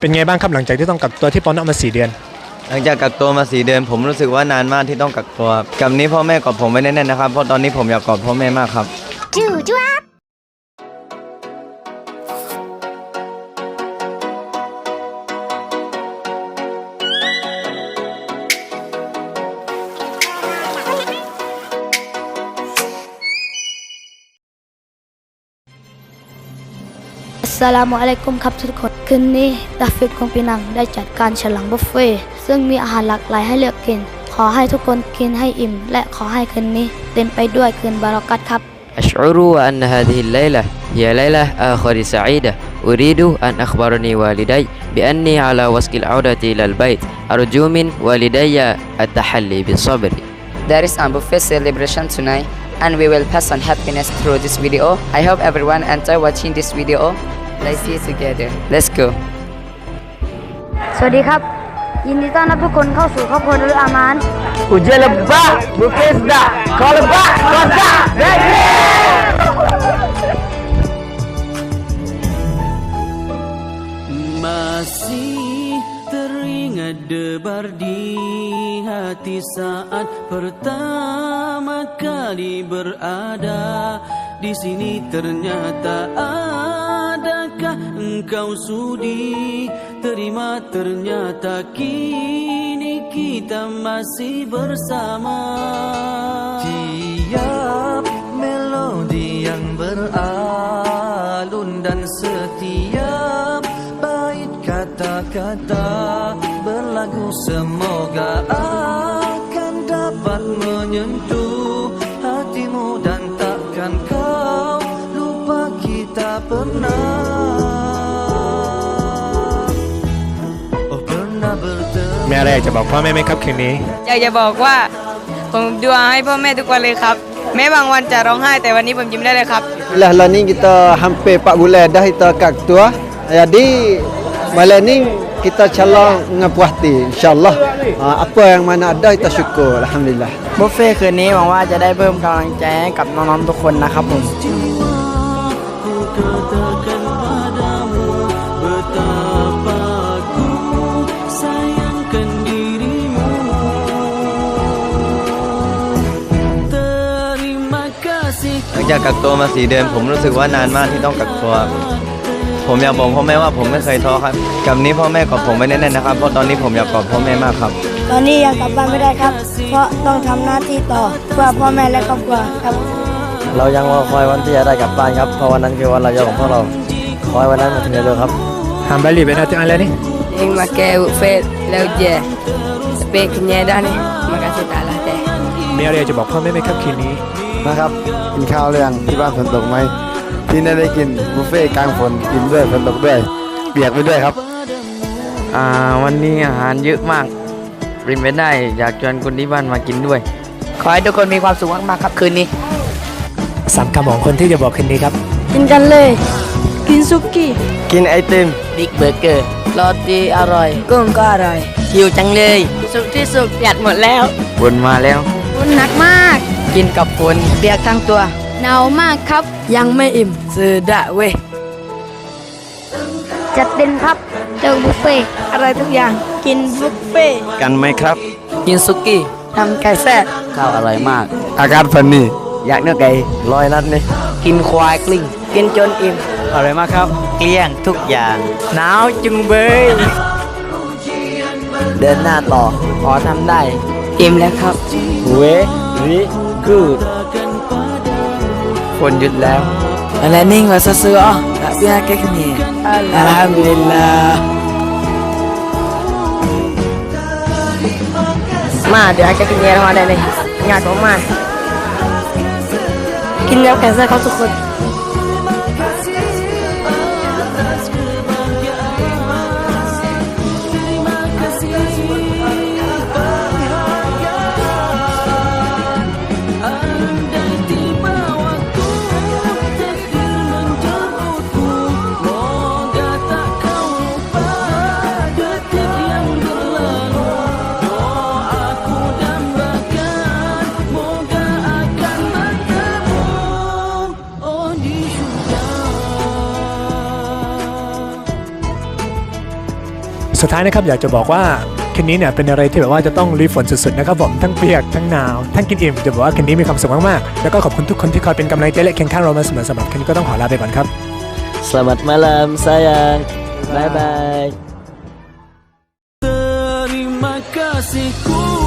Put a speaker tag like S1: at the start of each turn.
S1: เป็นไงบ้างครับหลังจากที่ต้องกักตัวที่ปอนอมาสี่เดือน
S2: หลังจากกักตัวมาสี่เดือน ผมรู้สึกว่านานมากที่ต้องกักตัว กับนี้พ่อแม่กอดผมไว้แน่นๆนะครับ เพราะตอนนี้ผมอยากกอดพ่อแม่มากครับ
S3: อัส สลามุอะลัยกุมครับทุกคนคืนนี้ดาฟิดของปีนังได้จัดการฉลองบุฟเฟ่ต์ซึ่งมีอาหารหลากหลายให้เลือกกิน ขอให้ทุกคนกินให้อิ่ม และขอให้คืนนี้เต็มไปด้วยคืนบารักัตครับ
S4: أشعر أن هذه الليلة هي ليلة آخر سعيدة أريد أن أخبرني والدي بأني على وشك العودة إلى البيت أرجو من والدي التحلي بالصبر
S5: There is a buffet celebration tonight, and we will pass on happiness through this video. I hope everyone enjoy watching this video. Let's see it together. Let's go.
S3: สวัสดีครับ ยินดีต้อนรับทุกคนเข้าสู่ครอบครัวนุลอามาน
S5: Ujian lebah, buffet sudah. Kalau lebah, kosa.
S6: Masih teringat debar di hati saat pertama kali berada di sini ternyata adakah engkau sudi terima? Ternyata kini kita masih bersama.
S7: Tiap melodi yang beralun dan setiap bait kata-kata berlagu semoga akan dapat menyentuh bertemu
S1: มีอะไรอยากจะบอกพ่อแม่ไหมครับคืนนี้
S8: อยากจะบอกว่า ผมดูอาให้พ่อแม่ทุกวันเลยครับ แม้บางวันจะร้องไห้แต่วันนี้ผมยิ้มได้เลยครับ
S9: Lah lah ni kita hampir 4 bulan dah kita kat tua. Jadi malam ni kita calon dengan puas hati insyaallah. Ha, apa yang mana ada kita syukur alhamdulillah.
S5: บุฟเฟ่คืนนี้หวังว่าจะได้เพิ่มกำลังใจให้กับน้องๆทุกคนนะครับผม
S6: Ku katakan
S2: จากกักตัวมาสี่เดือน ผมรู้สึกว่านานมากที่ต้องกักตัว ผมอยากบอกพ่อแม่ว่าผมไม่เคยท้อครับกับนี้พ่อแม่กอดผมไว้แน่นๆนะครับเพราะตอนนี้ผมอยากกอดพ่อแม่มากครับ
S3: ตอนนี้ยังกลับบ้านไม่ได้ครับ เพราะต้องทำหน้าที่ต่อเพื่อพ่อแม่และครอบครัวครับ
S9: เรายังรอคอยวันที่จะได้กลับบ้านครับเพราะวันนั้นคือวันรายของพวกเราขอให้วันนั้นมาถึงเร็วๆครับ
S1: Hàm balik bên hati Allah ni
S8: Ingin makan buffet lauk je. Tapi kenyang dah ni. Terima kasih tak lah teh.
S1: มีอะไรอยากจะบอกพ่อแม่ไหมครับคืนนี้
S9: นะครับ กินข้าวหรือยังที่บ้านฝนตกไหมที่นี่ได้กินบุฟเฟ่ต์กลางฝนกินด้วยฝนตกด้วยเปียกไปด้วยครับ
S4: อ่าวันนี้อาหารเยอะมากเป็นไปได้อยากชวนคนที่บ้านมากินด้วย
S5: ขอให้ทุกคนมีความสุขมากๆครับคืนนี้
S1: สามคำของคนที่จะบอกคืนนี้ครับ
S3: กินกันเลย กินซุกี้
S2: กินไอติม
S5: บิ๊กเบอร์เกอร์โรตีอร่อย
S3: กุ้งก็อร่อย
S5: หิวจังเลย
S3: สุกที่สุกหยัดหมดแล้ว
S4: บนมาแล้ว
S3: คุณหนักมาก
S5: กินกับคนเปียกทั้งตัว
S3: หนาวมากครับ ยังไม่อิ่ม
S5: ซื้อดะเว้ย
S3: จัดเต็มครับเจอบุฟเฟ่ต์อะไรทุกอย่าง กินบุฟเฟ่ต์
S2: กันไหมครับ
S5: กินซุกี้ทำไก่แซ่บข้าวอร่อยมาก
S9: อากาศฝันนี่
S5: อยากเนื้อไก่
S9: ร้อยนัดนี่
S5: กินควายกลิ้งกินจนอิ่ม
S9: อะไรมากครับ
S5: เกลี้ยงทุกอย่างหนาวจึงเบยเดินหน้าต่อขอทำได้ อิ่มแล้วครับ
S9: เวรีกูด
S4: คนหยุดแล้ว
S5: อะไรนิ่งกว่าซื้อๆอ๋อ tak biar ke kini Alhamdulillah มาเดี๋ยวให้แกกินเยอะมาได้เลยงานของมา
S3: กินแล้วแก่แซ่ครับทุกคน
S1: สุดท้ายนะครับอยากจะบอกว่าคันนี้เนี่ยเป็นอะไรที่แบบว่าจะต้องรีฝนสุดๆนะครับผมทั้งเปียกทั้งหนาวทั้งกินอิ่มจะบอกว่าคันนี้มีความสุขมากๆแล้วก็ขอบคุณทุกคนที่คอยเป็นกำลังใจและเคียงข้างเรามาเสมอสำหรับคันนี้ก็ต้องขอลาไปก่อนครับ
S10: Selamat malam sayang. Bye bye.
S6: Terima kasihku